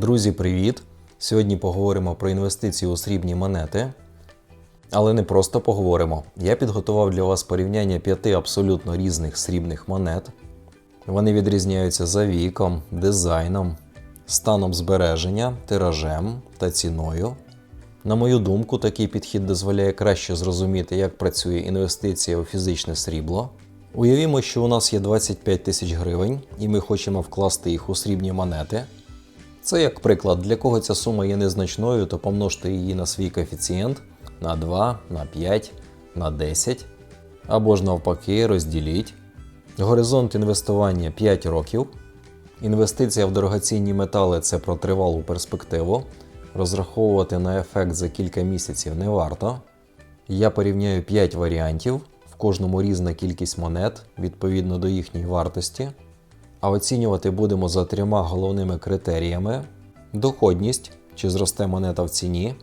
Друзі, привіт! Сьогодні поговоримо про інвестиції у срібні монети. Але не просто поговоримо. Я підготував для вас порівняння п'яти абсолютно різних срібних монет. Вони відрізняються за віком, дизайном, станом збереження, тиражем та ціною. На мою думку, такий підхід дозволяє краще зрозуміти, як працює інвестиція у фізичне срібло. Уявімо, що у нас є 25 тисяч гривень, і ми хочемо вкласти їх у срібні монети. Це як приклад, для кого ця сума є незначною, то помножте її на свій коефіцієнт на 2, на 5, на 10, або ж навпаки, розділіть. Горизонт інвестування 5 років. Інвестиція в дорогоцінні метали це про тривалу перспективу. Розраховувати на ефект за кілька місяців не варто. Я порівняю 5 варіантів, в кожному різна кількість монет відповідно до їхньої вартості. А оцінювати будемо за трьома головними критеріями: доходність, чи зросте монета в ціні,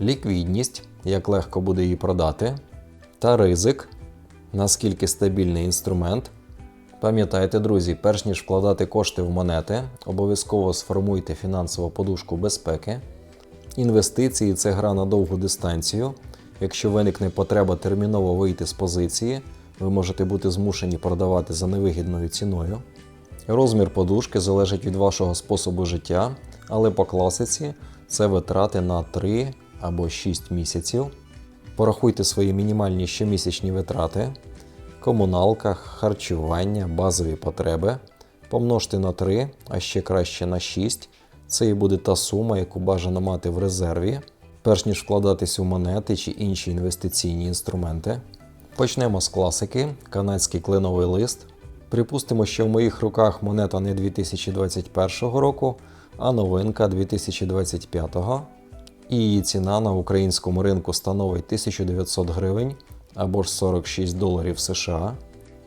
ліквідність, як легко буде її продати, та ризик, наскільки стабільний інструмент. Пам'ятайте, друзі, перш ніж вкладати кошти в монети, обов'язково сформуйте фінансову подушку безпеки. Інвестиції це гра на довгу дистанцію. Якщо виникне потреба терміново вийти з позиції, ви можете бути змушені продавати за невигідною ціною. Розмір подушки залежить від вашого способу життя, але по класиці це витрати на 3 або 6 місяців. Порахуйте свої мінімальні щомісячні витрати, комуналка, харчування, базові потреби. Помножте на 3, а ще краще на 6. Це і буде та сума, яку бажано мати в резерві, перш ніж вкладатись у монети чи інші інвестиційні інструменти. Почнемо з класики, канадський кленовий лист. Припустимо, що в моїх руках монета не 2021 року, а новинка 2025. І її ціна на українському ринку становить 1900 гривень або ж 46 доларів США.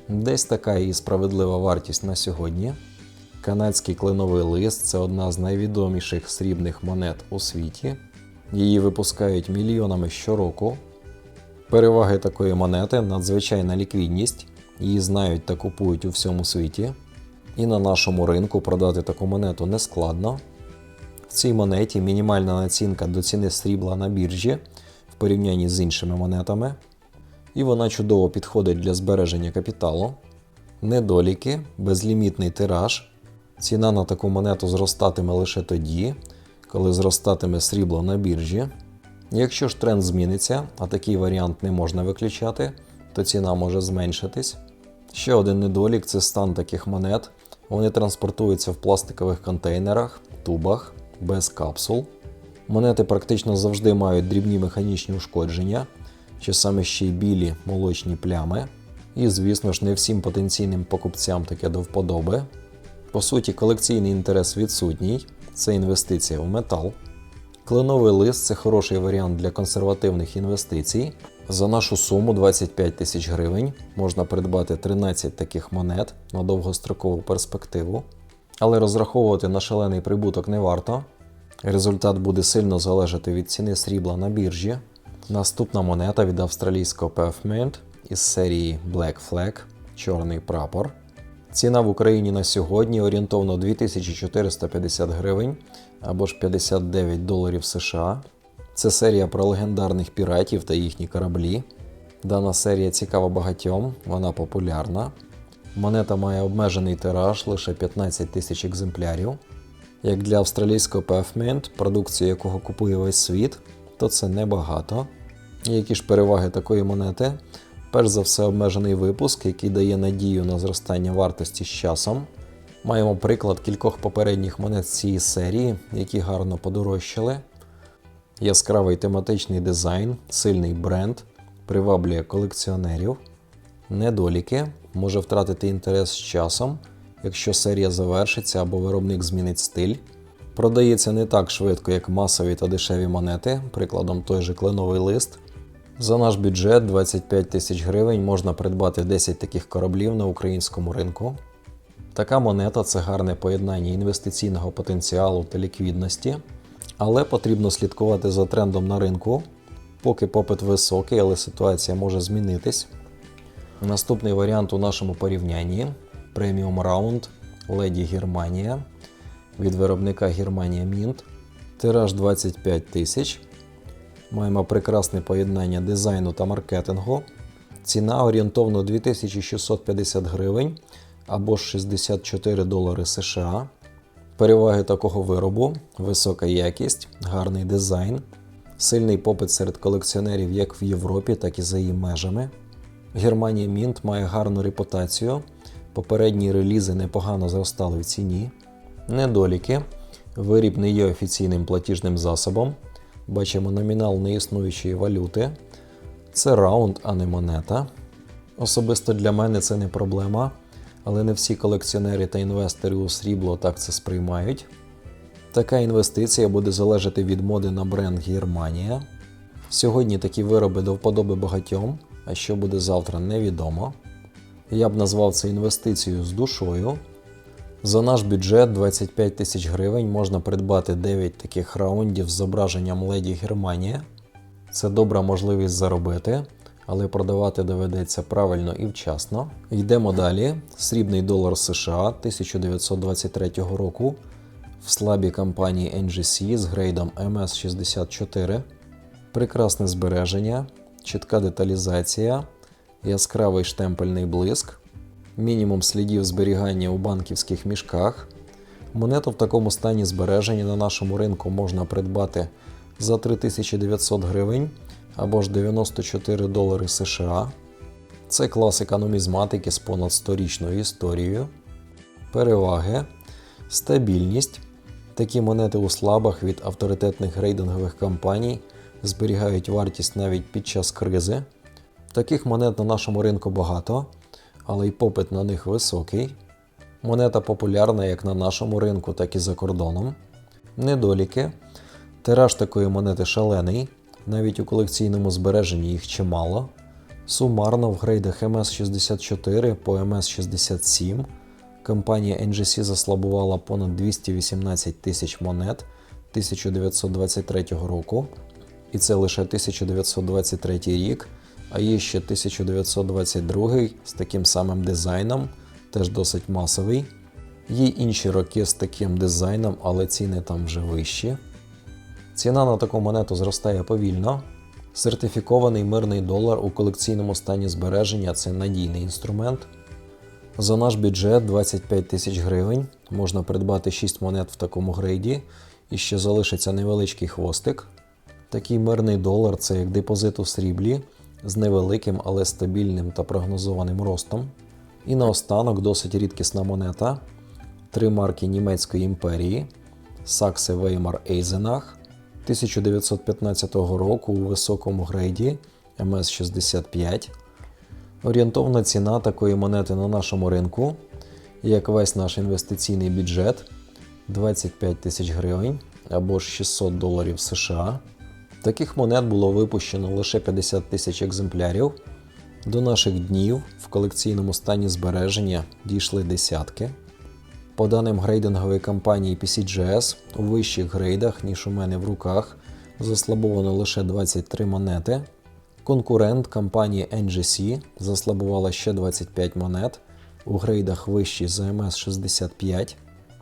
Десь така її справедлива вартість на сьогодні. Канадський кленовий лист це одна з найвідоміших срібних монет у світі. Її випускають мільйонами щороку. Переваги такої монети надзвичайна ліквідність, її знають та купують у всьому світі. І на нашому ринку продати таку монету не складно. В цій монеті мінімальна націнка до ціни срібла на біржі в порівнянні з іншими монетами. І вона чудово підходить для збереження капіталу. Недоліки, безлімітний тираж. Ціна на таку монету зростатиме лише тоді, коли зростатиме срібло на біржі. Якщо ж тренд зміниться, а такий варіант не можна виключати, то ціна може зменшитись. Ще один недолік це стан таких монет. Вони транспортуються в пластикових контейнерах, тубах, без капсул. Монети практично завжди мають дрібні механічні ушкодження, часами ще й білі молочні плями. І, звісно ж, не всім потенційним покупцям таке до вподоби. По суті, колекційний інтерес відсутній, це інвестиція в метал. Кленовий лист це хороший варіант для консервативних інвестицій. За нашу суму 25 тисяч гривень можна придбати 13 таких монет на довгострокову перспективу. Але розраховувати на шалений прибуток не варто. Результат буде сильно залежати від ціни срібла на біржі. Наступна монета від австралійського PFMint із серії Black Flag Чорний прапор. Ціна в Україні на сьогодні орієнтовно 2450 гривень або ж 59 доларів США. Це серія про легендарних піратів та їхні кораблі. Дана серія цікава багатьом, вона популярна. Монета має обмежений тираж лише 15 тисяч екземплярів. Як для австралійського PFMint, продукцію якого купує весь світ, то це небагато. Які ж переваги такої монети? Перш за все, обмежений випуск, який дає надію на зростання вартості з часом. Маємо приклад кількох попередніх монет цієї серії, які гарно подорожчали. Яскравий тематичний дизайн, сильний бренд, приваблює колекціонерів. Недоліки може втратити інтерес з часом, якщо серія завершиться або виробник змінить стиль. Продається не так швидко, як масові та дешеві монети, прикладом той же кленовий лист. За наш бюджет 25 тисяч гривень можна придбати 10 таких кораблів на українському ринку. Така монета це гарне поєднання інвестиційного потенціалу та ліквідності, але потрібно слідкувати за трендом на ринку, поки попит високий, але ситуація може змінитись. Наступний варіант у нашому порівнянні Premium Round Леді Германія. від виробника Германія Мінт. Тираж 25 тисяч. Маємо прекрасне поєднання дизайну та маркетингу. Ціна орієнтовно 2650 гривень або 64 долари США. Переваги такого виробу: висока якість, гарний дизайн, сильний попит серед колекціонерів як в Європі, так і за її межами. Германія Мінт має гарну репутацію. Попередні релізи непогано зростали в ціні. Недоліки. Виріб не є офіційним платіжним засобом. Бачимо номінал неіснуючої валюти. Це раунд, а не монета. Особисто для мене це не проблема, але не всі колекціонери та інвестори у срібло так це сприймають. Така інвестиція буде залежати від моди на бренд Германія. Сьогодні такі вироби до вподоби багатьом, а що буде завтра, невідомо. Я б назвав це інвестицією з душою. За наш бюджет 25 тисяч гривень можна придбати 9 таких раундів з зображенням леді Германія. Це добра можливість заробити, але продавати доведеться правильно і вчасно. Йдемо далі. Срібний долар США 1923 року в слабій компанії NGC з грейдом MS64. Прекрасне збереження, чітка деталізація, яскравий штемпельний блиск, мінімум слідів зберігання у банківських мішках. Монету в такому стані збереження на нашому ринку можна придбати за 3900 гривень або ж 94 долари США. Це класика нумізматики з понад 100-річною історією. Переваги, стабільність. Такі монети у слабах від авторитетних рейдингових компаній зберігають вартість навіть під час кризи. Таких монет на нашому ринку багато, але й попит на них високий. Монета популярна як на нашому ринку, так і за кордоном. Недоліки. Тираж такої монети шалений, навіть у колекційному збереженні їх чимало. Сумарно в грейдах MS64 по MS67 компанія NGC заслабувала понад 218 тисяч монет 1923 року. І це лише 1923 рік, а є ще 1922 з таким самим дизайном, теж досить масовий. Є інші роки з таким дизайном, але ціни там вже вищі. Ціна на таку монету зростає повільно. Сертифікований мирний долар у колекційному стані збереження це надійний інструмент. За наш бюджет 25 тисяч гривень можна придбати 6 монет в такому грейді і ще залишиться невеличкий хвостик. Такий мирний долар це як депозит у сріблі з невеликим, але стабільним та прогнозованим ростом. І наостанок досить рідкісна монета. Три марки Німецької імперії Саксе Веймар Ейзенах 1915 року у високому грейді МС65. Орієнтовна ціна такої монети на нашому ринку, як весь наш інвестиційний бюджет 25 тисяч гривень або ж 600 доларів США. Таких монет було випущено лише 50 тисяч екземплярів. До наших днів в колекційному стані збереження дійшли десятки. По даним грейдингової компанії PCGS, у вищих грейдах, ніж у мене в руках, заслабовано лише 23 монети. Конкурент компанії NGC заслабувала ще 25 монет у грейдах вищі за MS65.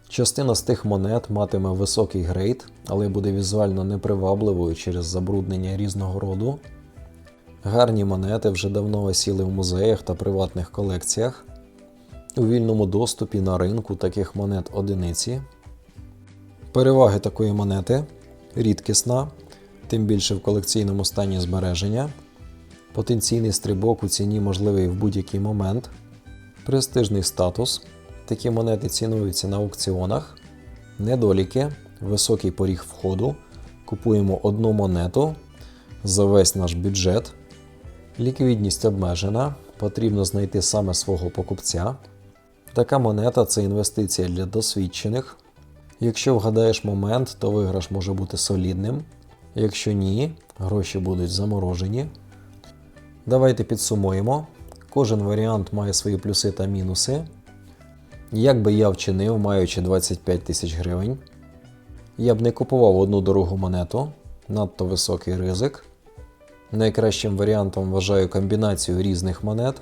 Частина з тих монет матиме високий грейд, але буде візуально непривабливою через забруднення різного роду. Гарні монети вже давно осіли в музеях та приватних колекціях. У вільному доступі на ринку таких монет одиниці. Переваги такої монети рідкісна, тим більше в колекційному стані збереження. Потенційний стрибок у ціні можливий в будь-який момент. Престижний статус. Такі монети цінуються на аукціонах. Недоліки, високий поріг входу. Купуємо одну монету за весь наш бюджет. Ліквідність обмежена. Потрібно знайти саме свого покупця. Така монета це інвестиція для досвідчених. Якщо вгадаєш момент, то виграш може бути солідним. Якщо ні, гроші будуть заморожені. Давайте підсумуємо. Кожен варіант має свої плюси та мінуси. Як би я вчинив, маючи 25 тисяч гривень, я б не купував одну дорогу монету, надто високий ризик. Найкращим варіантом вважаю комбінацію різних монет.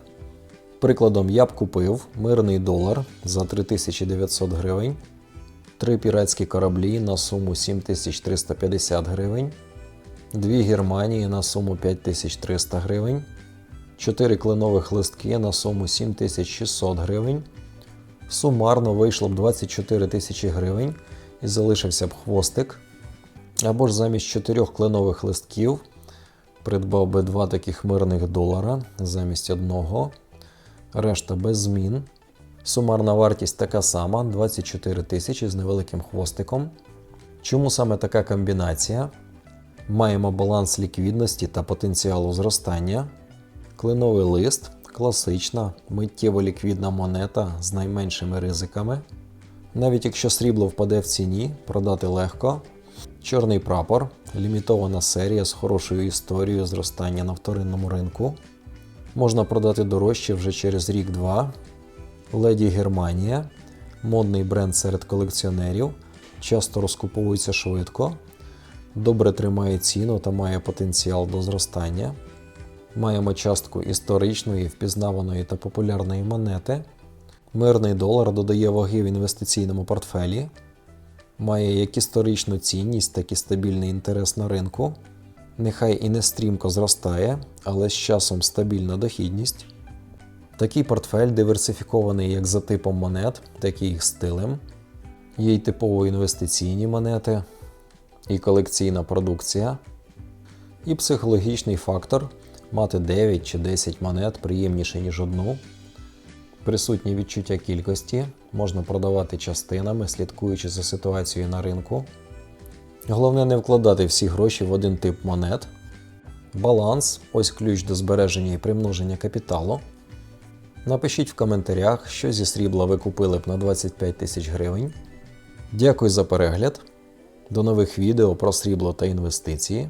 Прикладом, я б купив мирний долар за 3900 гривень. три піратські кораблі на суму 7350 гривень, дві Германії на суму 5300 гривень, чотири кленових листки на суму 7600 гривень. Сумарно вийшло б 24 тисячі гривень і залишився б хвостик. Або ж замість чотирьох кленових листків придбав би два таких мирних долара замість одного. Решта без змін. Сумарна вартість така сама 24 тисячі з невеликим хвостиком. Чому саме така комбінація? Маємо баланс ліквідності та потенціалу зростання. Кленовий лист класична, миттєво ліквідна монета з найменшими ризиками. Навіть якщо срібло впаде в ціні, продати легко. Чорний прапор, лімітована серія з хорошою історією зростання на вторинному ринку. Можна продати дорожче вже через рік-два. Леді Германія, модний бренд серед колекціонерів, часто розкуповується швидко, добре тримає ціну та має потенціал до зростання. Маємо частку історичної, впізнаваної та популярної монети. Мирний долар додає ваги в інвестиційному портфелі, має як історичну цінність, так і стабільний інтерес на ринку. Нехай і не стрімко зростає, але з часом стабільна дохідність. Такий портфель диверсифікований як за типом монет, так і їх стилем. Є й типово інвестиційні монети, і колекційна продукція, і психологічний фактор мати 9 чи 10 монет приємніше, ніж одну. Присутнє відчуття кількості, можна продавати частинами, слідкуючи за ситуацією на ринку. Головне не вкладати всі гроші в один тип монет. Баланс ось ключ до збереження і примноження капіталу. Напишіть в коментарях, що зі срібла ви купили б на 25 тисяч гривень. Дякую за перегляд. До нових відео про срібло та інвестиції.